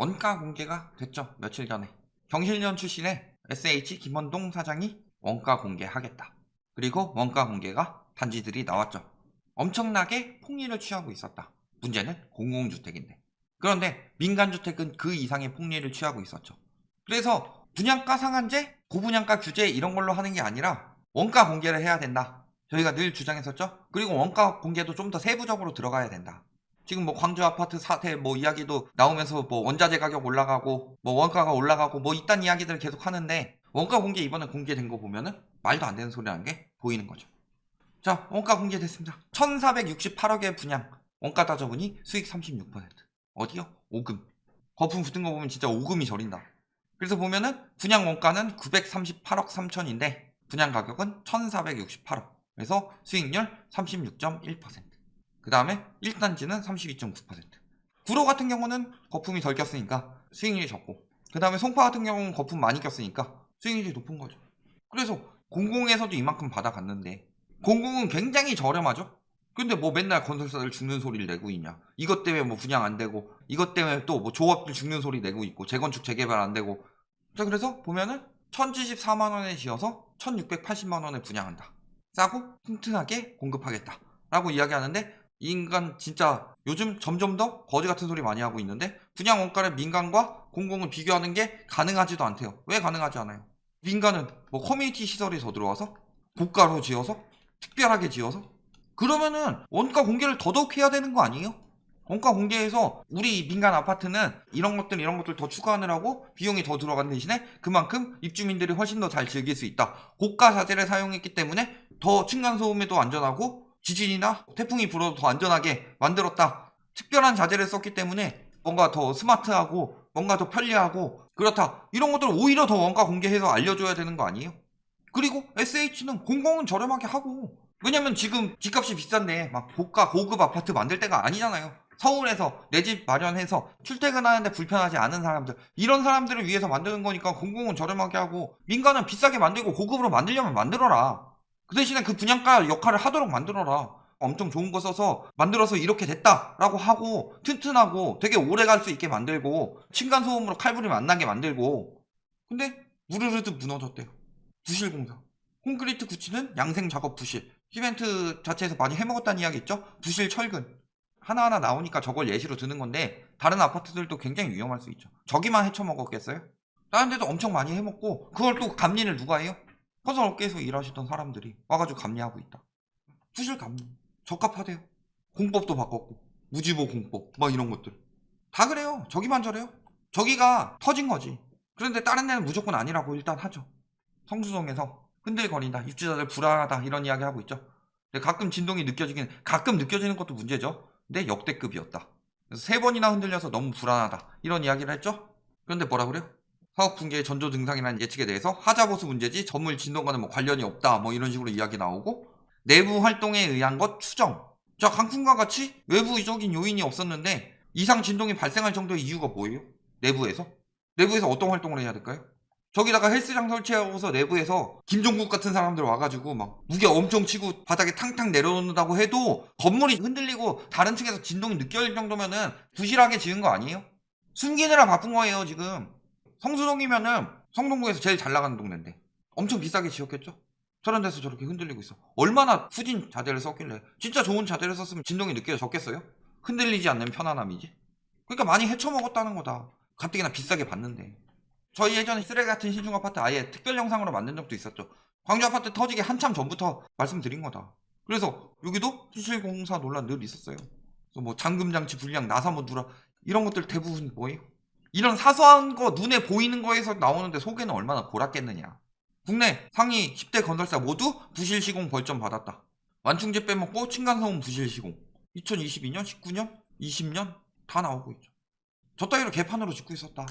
원가 공개가 됐죠. 며칠 전에. 경실련 출신의 SH 김원동 사장이 원가 공개하겠다. 그리고 원가 공개가 단지들이 나왔죠. 엄청나게 폭리를 취하고 있었다. 문제는 공공주택인데. 그런데 민간주택은 그 이상의 폭리를 취하고 있었죠. 그래서 분양가 상한제, 고분양가 규제 이런 걸로 하는 게 아니라 원가 공개를 해야 된다. 저희가 늘 주장했었죠. 그리고 원가 공개도 좀 더 세부적으로 들어가야 된다. 지금 뭐 광주 아파트 사태 뭐 이야기도 나오면서 뭐 원자재 가격 올라가고 뭐 원가가 올라가고 뭐 이딴 이야기들을 계속 하는데 원가 공개 이번에 공개된 거 보면은 말도 안 되는 소리라는 게 보이는 거죠. 자, 원가 공개됐습니다. 1468억의 분양. 원가 따져보니 수익 36%. 어디요? 오금. 거품 붙은 거 보면 진짜 오금이 저린다. 그래서 보면은 분양 원가는 938억 3천인데 분양 가격은 1468억. 그래서 수익률 36.1%. 그 다음에 1단지는 32.9%. 구로 같은 경우는 거품이 덜 꼈으니까 수익률이 적고 그 다음에 송파 같은 경우는 거품 많이 꼈으니까 수익률이 높은 거죠. 그래서 공공에서도 이만큼 받아갔는데 공공은 굉장히 저렴하죠. 근데 뭐 맨날 건설사들 죽는 소리를 내고 있냐. 이것 때문에 뭐 분양 안 되고 이것 때문에 또 뭐 조합들 죽는 소리 내고 있고 재건축 재개발 안 되고 자 그래서 보면은 1074만 원에 지어서 1680만 원에 분양한다. 싸고 튼튼하게 공급하겠다. 라고 이야기하는데 이 인간 진짜 요즘 점점 더 거지 같은 소리 많이 하고 있는데 분양 원가를 민간과 공공을 비교하는 게 가능하지도 않대요. 왜 가능하지 않아요? 민간은 뭐 커뮤니티 시설이 더 들어와서 고가로 지어서 특별하게 지어서 그러면은 원가 공개를 더더욱 해야 되는 거 아니에요? 원가 공개해서 우리 민간 아파트는 이런 것들 이런 것들 더 추가하느라고 비용이 더 들어가는 대신에 그만큼 입주민들이 훨씬 더 잘 즐길 수 있다. 고가 자재를 사용했기 때문에 더 층간 소음에도 안전하고 지진이나 태풍이 불어도 더 안전하게 만들었다. 특별한 자재를 썼기 때문에 뭔가 더 스마트하고 뭔가 더 편리하고 그렇다. 이런 것들 오히려 더 원가 공개해서 알려줘야 되는 거 아니에요? 그리고 SH는 공공은 저렴하게 하고 왜냐면 지금 집값이 비싼데 막 고가 고급 아파트 만들 때가 아니잖아요. 서울에서 내 집 마련해서 출퇴근하는데 불편하지 않은 사람들 이런 사람들을 위해서 만드는 거니까 공공은 저렴하게 하고 민간은 비싸게 만들고 고급으로 만들려면 만들어라. 그 대신에 그 분양가 역할을 하도록 만들어라. 엄청 좋은 거 써서 만들어서 이렇게 됐다라고 하고 튼튼하고 되게 오래 갈 수 있게 만들고 층간 소음으로 칼부림 안 나게 만들고 근데 무르르듯 무너졌대요. 부실 공사. 콘크리트 굳히는 양생 작업 부실. 이벤트 자체에서 많이 해먹었다는 이야기 있죠? 부실 철근. 하나하나 나오니까 저걸 예시로 드는 건데 다른 아파트들도 굉장히 위험할 수 있죠. 저기만 헤쳐먹었겠어요? 다른 데도 엄청 많이 해먹고 그걸 또 감리를 누가 해요? 건설업계에서 일하시던 사람들이 와가지고 감리하고 있다. 부실 감리. 적합하대요. 공법도 바꿨고 무지보 공법 막 이런 것들. 다 그래요. 저기만 저래요. 저기가 터진 거지. 그런데 다른 데는 무조건 아니라고 일단 하죠. 성수동에서 흔들거린다. 입주자들 불안하다. 이런 이야기 하고 있죠. 근데 가끔 진동이 느껴지긴 가끔 느껴지는 것도 문제죠. 근데 역대급이었다. 그래서 세 번이나 흔들려서 너무 불안하다. 이런 이야기를 했죠. 그런데 뭐라 그래요? 사업 붕괴의 전조 증상이라는 예측에 대해서 하자 보수 문제지 전물 진동과는 뭐 관련이 없다. 뭐 이런 식으로 이야기 나오고 내부 활동에 의한 것 추정. 자 강풍과 같이 외부적인 요인이 없었는데 이상 진동이 발생할 정도의 이유가 뭐예요? 내부에서? 내부에서 어떤 활동을 해야 될까요? 저기다가 헬스장 설치하고서 내부에서 김종국 같은 사람들 와가지고 막 무게 엄청 치고 바닥에 탕탕 내려놓는다고 해도 건물이 흔들리고 다른 층에서 진동이 느껴질 정도면은 부실하게 지은 거 아니에요? 숨기느라 바쁜 거예요 지금 성수동이면은 성동구에서 제일 잘 나가는 동네인데 엄청 비싸게 지었겠죠? 저런 데서 저렇게 흔들리고 있어 얼마나 후진 자재를 썼길래 진짜 좋은 자재를 썼으면 진동이 느껴졌겠어요? 흔들리지 않는 편안함이지 그러니까 많이 헤쳐먹었다는 거다 가뜩이나 비싸게 받는데 저희 예전에 쓰레기 같은 신중 아파트 아예 특별 영상으로 만든 적도 있었죠. 광주 아파트 터지기 한참 전부터 말씀드린 거다. 그래서 여기도 수실공사 논란 늘 있었어요. 그래서 뭐 잠금 장치 불량 나사 못 누라 이런 것들 대부분 뭐예요? 이런 사소한 거 눈에 보이는 거에서 나오는데 속에는 얼마나 골았겠느냐. 국내 상위 10대 건설사 모두 부실 시공 벌점 받았다. 완충제 빼먹고 층간소음 부실 시공. 2022년, 19년, 20년 다 나오고 있죠. 저 따위로 개판으로 짓고 있었다.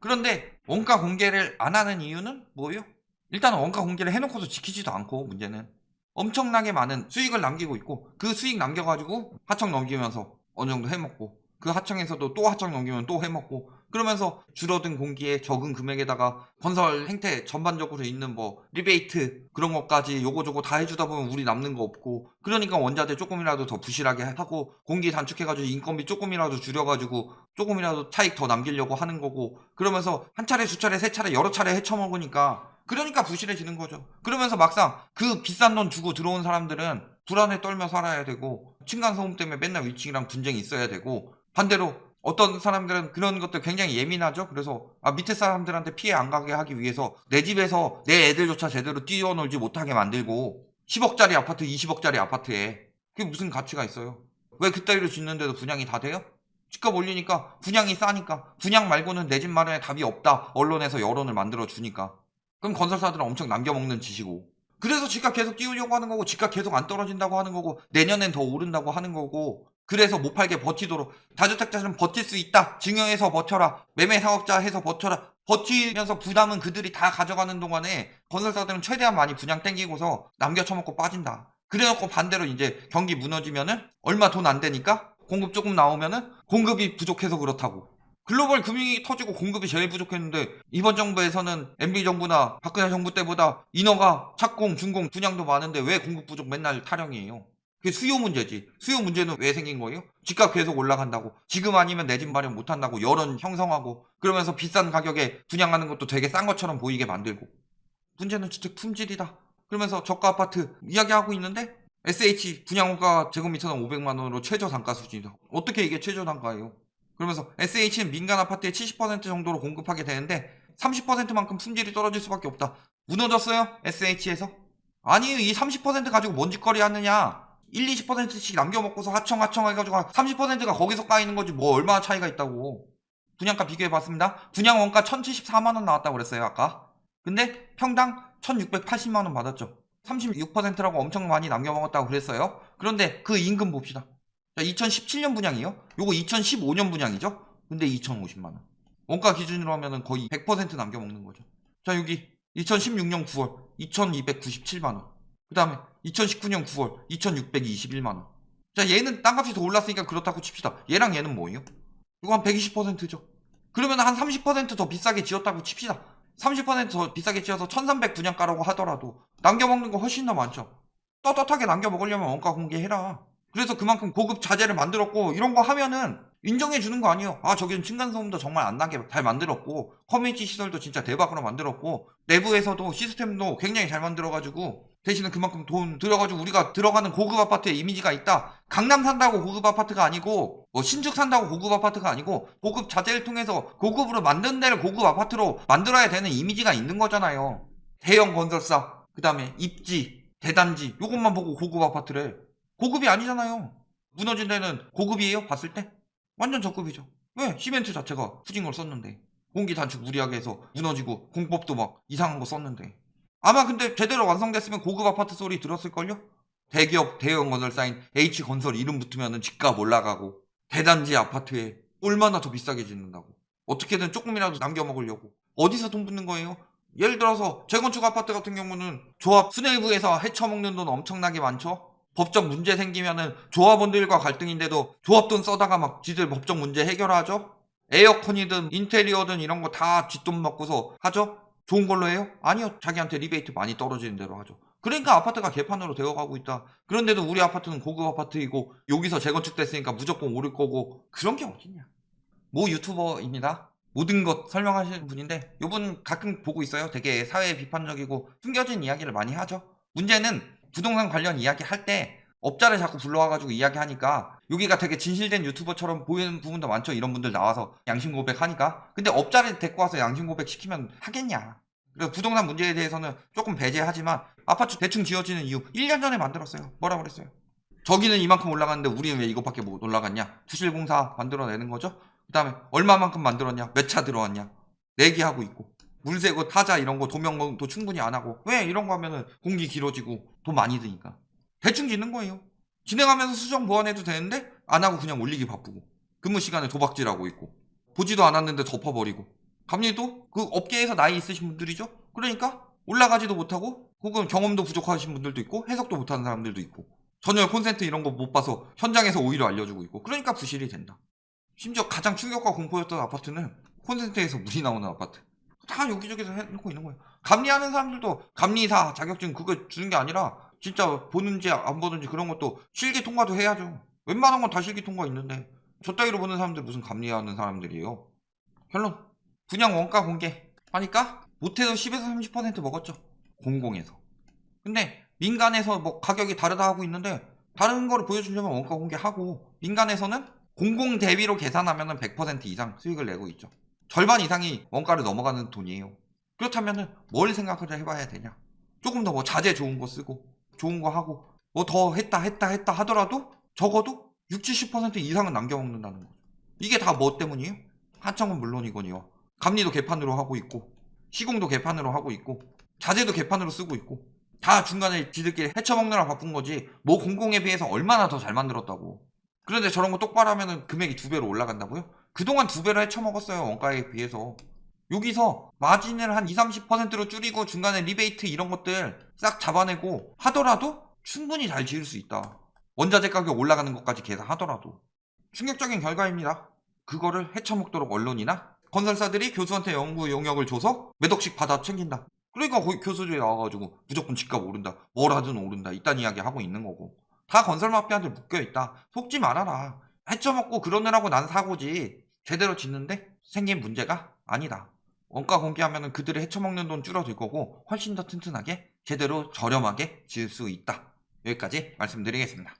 그런데 원가 공개를 안 하는 이유는 뭐예요? 일단 원가 공개를 해놓고도 지키지도 않고 문제는 엄청나게 많은 수익을 남기고 있고 그 수익 남겨가지고 하청 넘기면서 어느 정도 해먹고 그 하청에서도 또 하청 넘기면 또 해먹고 그러면서 줄어든 공기에 적은 금액에다가 건설 행태 전반적으로 있는 뭐 리베이트 그런 것까지 요거저거 다 해주다 보면 우리 남는 거 없고 그러니까 원자재 조금이라도 더 부실하게 하고 공기 단축해가지고 인건비 조금이라도 줄여가지고 조금이라도 차익 더 남기려고 하는 거고 그러면서 한 차례 두 차례 세 차례 여러 차례 헤쳐먹으니까 그러니까 부실해지는 거죠. 그러면서 막상 그 비싼 돈 주고 들어온 사람들은 불안에 떨며 살아야 되고 층간 소음 때문에 맨날 위층이랑 분쟁이 있어야 되고 반대로 어떤 사람들은 그런 것들 굉장히 예민하죠. 그래서 아, 밑에 사람들한테 피해 안 가게 하기 위해서 내 집에서 내 애들조차 제대로 뛰어놀지 못하게 만들고 10억짜리 아파트, 20억짜리 아파트에 그게 무슨 가치가 있어요? 왜 그따위로 짓는데도 분양이 다 돼요? 집값 올리니까 분양이 싸니까 분양 말고는 내 집 마련에 답이 없다. 언론에서 여론을 만들어 주니까. 그럼 건설사들은 엄청 남겨먹는 짓이고. 그래서 집값 계속 띄우려고 하는 거고, 집값 계속 안 떨어진다고 하는 거고, 내년엔 더 오른다고 하는 거고, 그래서 못 팔게 버티도록 다주택자들은 버틸 수 있다. 증여해서 버텨라. 매매 사업자 해서 버텨라. 버티면서 부담은 그들이 다 가져가는 동안에 건설사들은 최대한 많이 분양 땡기고서 남겨 처먹고 빠진다. 그래놓고 반대로 이제 경기 무너지면은 얼마 돈 안 되니까 공급 조금 나오면은 공급이 부족해서 그렇다고. 글로벌 금융이 터지고 공급이 제일 부족했는데 이번 정부에서는 MB 정부나 박근혜 정부 때보다 인허가, 착공, 준공, 분양도 많은데 왜 공급 부족 맨날 타령이에요? 그게 수요 문제지. 수요 문제는 왜 생긴 거예요? 집값 계속 올라간다고. 지금 아니면 내 집 마련 못 한다고 여론 형성하고 그러면서 비싼 가격에 분양하는 것도 되게 싼 것처럼 보이게 만들고. 문제는 주택 품질이다. 그러면서 저가 아파트 이야기하고 있는데 SH 분양가 제곱미터당 500만 원으로 최저 단가 수준이다. 어떻게 이게 최저 단가예요? 그러면서 SH는 민간 아파트의 70% 정도로 공급하게 되는데 30%만큼 품질이 떨어질 수밖에 없다. 무너졌어요? SH에서? 아니, 이 30% 가지고 뭔 짓거리 하느냐? 1, 20%씩 남겨먹고서 하청 하청 해가지고 30%가 거기서 까이는 거지 뭐 얼마나 차이가 있다고. 분양가 비교해봤습니다. 분양 원가 1074만원 나왔다고 그랬어요, 아까. 근데 평당 1680만원 받았죠. 36%라고 엄청 많이 남겨먹었다고 그랬어요. 그런데 그 임금 봅시다. 자, 2017년 분양이요? 요거 2015년 분양이죠? 근데 2050만원. 원가 기준으로 하면은 거의 100% 남겨먹는 거죠. 자, 여기 2016년 9월 2297만원. 그 다음에 2019년 9월 2621만원. 자, 얘는 땅값이 더 올랐으니까 그렇다고 칩시다. 얘랑 얘는 뭐예요? 이거 한 120%죠. 그러면 한 30%더 비싸게 지었다고 칩시다. 30%더 비싸게 지어서 1300 분양가라고 하더라도 남겨먹는 거 훨씬 더 많죠. 떳떳하게 남겨먹으려면 원가 공개해라. 그래서 그만큼 고급 자재를 만들었고 이런 거 하면은 인정해 주는 거 아니에요. 아 저기는 층간소음도 정말 안 나게 잘 만들었고 커뮤니티 시설도 진짜 대박으로 만들었고 내부에서도 시스템도 굉장히 잘 만들어가지고 대신에 그만큼 돈 들여가지고 우리가 들어가는 고급 아파트의 이미지가 있다. 강남 산다고 고급 아파트가 아니고 뭐 신축 산다고 고급 아파트가 아니고 고급 자재를 통해서 고급으로 만든 데를 고급 아파트로 만들어야 되는 이미지가 있는 거잖아요. 대형 건설사 그 다음에 입지 대단지 요것만 보고 고급 아파트래. 고급이 아니잖아요. 무너진 데는 고급이에요? 봤을 때? 완전 저급이죠. 왜? 시멘트 자체가 후진 걸 썼는데. 공기 단축 무리하게 해서 무너지고 공법도 막 이상한 거 썼는데. 아마 근데 제대로 완성됐으면 고급 아파트 소리 들었을걸요? 대기업 대형 건설 사인 H건설 이름 붙으면 집값 올라가고 대단지 아파트에 얼마나 더 비싸게 짓는다고. 어떻게든 조금이라도 남겨 먹으려고. 어디서 돈 붓는 거예요? 예를 들어서 재건축 아파트 같은 경우는 조합 수뇌부에서 헤쳐먹는 돈 엄청나게 많죠? 법적 문제 생기면은 조합원들과 갈등인데도 조합 돈 써다가 막 지들 법적 문제 해결하죠? 에어컨이든 인테리어든 이런 거 다 뒷돈 먹고서 하죠? 좋은 걸로 해요? 아니요. 자기한테 리베이트 많이 떨어지는 대로 하죠. 그러니까 아파트가 개판으로 되어가고 있다. 그런데도 우리 아파트는 고급 아파트이고 여기서 재건축 됐으니까 무조건 오를 거고 그런 게 어딨냐. 모 유튜버입니다. 모든 것 설명하시는 분인데 이분 가끔 보고 있어요. 되게 사회 비판적이고 숨겨진 이야기를 많이 하죠. 문제는 부동산 관련 이야기 할 때 업자를 자꾸 불러와가지고 이야기하니까 여기가 되게 진실된 유튜버처럼 보이는 부분도 많죠. 이런 분들 나와서 양심 고백하니까. 근데 업자를 데리고 와서 양심 고백 시키면 하겠냐. 그래서 부동산 문제에 대해서는 조금 배제하지만 아파트 대충 지어지는 이유 1년 전에 만들었어요. 뭐라 그랬어요? 저기는 이만큼 올라갔는데 우리는 왜 이것밖에 못 올라갔냐? 부실공사 만들어내는 거죠. 그 다음에 얼마만큼 만들었냐? 몇 차 들어왔냐? 내기하고 있고. 물세고 타자 이런 거 도명도 충분히 안 하고 왜 이런 거 하면은 공기 길어지고 돈 많이 드니까 대충 짓는 거예요. 진행하면서 수정 보완해도 되는데 안 하고 그냥 올리기 바쁘고. 근무 시간에 도박질하고 있고. 보지도 않았는데 덮어버리고. 감리도 그 업계에서 나이 있으신 분들이죠? 그러니까 올라가지도 못하고 혹은 경험도 부족하신 분들도 있고 해석도 못하는 사람들도 있고. 전혀 콘센트 이런 거 못 봐서 현장에서 오히려 알려주고 있고. 그러니까 부실이 된다. 심지어 가장 충격과 공포였던 아파트는 콘센트에서 물이 나오는 아파트. 다 여기저기서 해놓고 있는 거예요. 감리하는 사람들도 감리사 자격증 그거 주는 게 아니라 진짜 보는지 안 보는지 그런 것도 실기 통과도 해야죠. 웬만한 건 다 실기 통과 있는데 저 따위로 보는 사람들 무슨 감리하는 사람들이에요. 결론 분양 원가 공개 하니까 못해도 10에서 30% 먹었죠. 공공에서. 근데 민간에서 뭐 가격이 다르다 하고 있는데 다른 거를 보여주려면 원가 공개하고 민간에서는 공공 대비로 계산하면 100% 이상 수익을 내고 있죠. 절반 이상이 원가를 넘어가는 돈이에요. 그렇다면 뭘 생각을 해봐야 되냐? 조금 더 뭐 자재 좋은 거 쓰고 좋은 거 하고 뭐 더 했다 했다 했다 하더라도 적어도 60, 70% 이상은 남겨먹는다는 거죠. 이게 다 뭐 때문이에요? 하청은 물론이거니와 감리도 개판으로 하고 있고 시공도 개판으로 하고 있고 자재도 개판으로 쓰고 있고 다 중간에 지들끼리 헤쳐먹느라 바쁜 거지 뭐 공공에 비해서 얼마나 더 잘 만들었다고 그런데 저런 거 똑바로 하면은 금액이 두 배로 올라간다고요? 그동안 두 배로 헤쳐먹었어요 원가에 비해서 여기서 마진을 한 20, 30%로 줄이고 중간에 리베이트 이런 것들 싹 잡아내고 하더라도 충분히 잘 지을 수 있다 원자재 가격 올라가는 것까지 계산하더라도 충격적인 결과입니다 그거를 헤쳐먹도록 언론이나 건설사들이 교수한테 연구 용역을 줘서 몇 억씩 받아 챙긴다. 그러니까 거기 교수들이 나와가지고 무조건 집값 오른다. 뭘 하든 오른다. 이딴 이야기 하고 있는 거고. 다 건설 마피아들 묶여있다. 속지 말아라. 헤쳐먹고 그러느라고 난 사고지. 제대로 짓는데 생긴 문제가 아니다. 원가 공개하면 그들이 헤쳐먹는 돈 줄어들 거고 훨씬 더 튼튼하게 제대로 저렴하게 지을 수 있다. 여기까지 말씀드리겠습니다.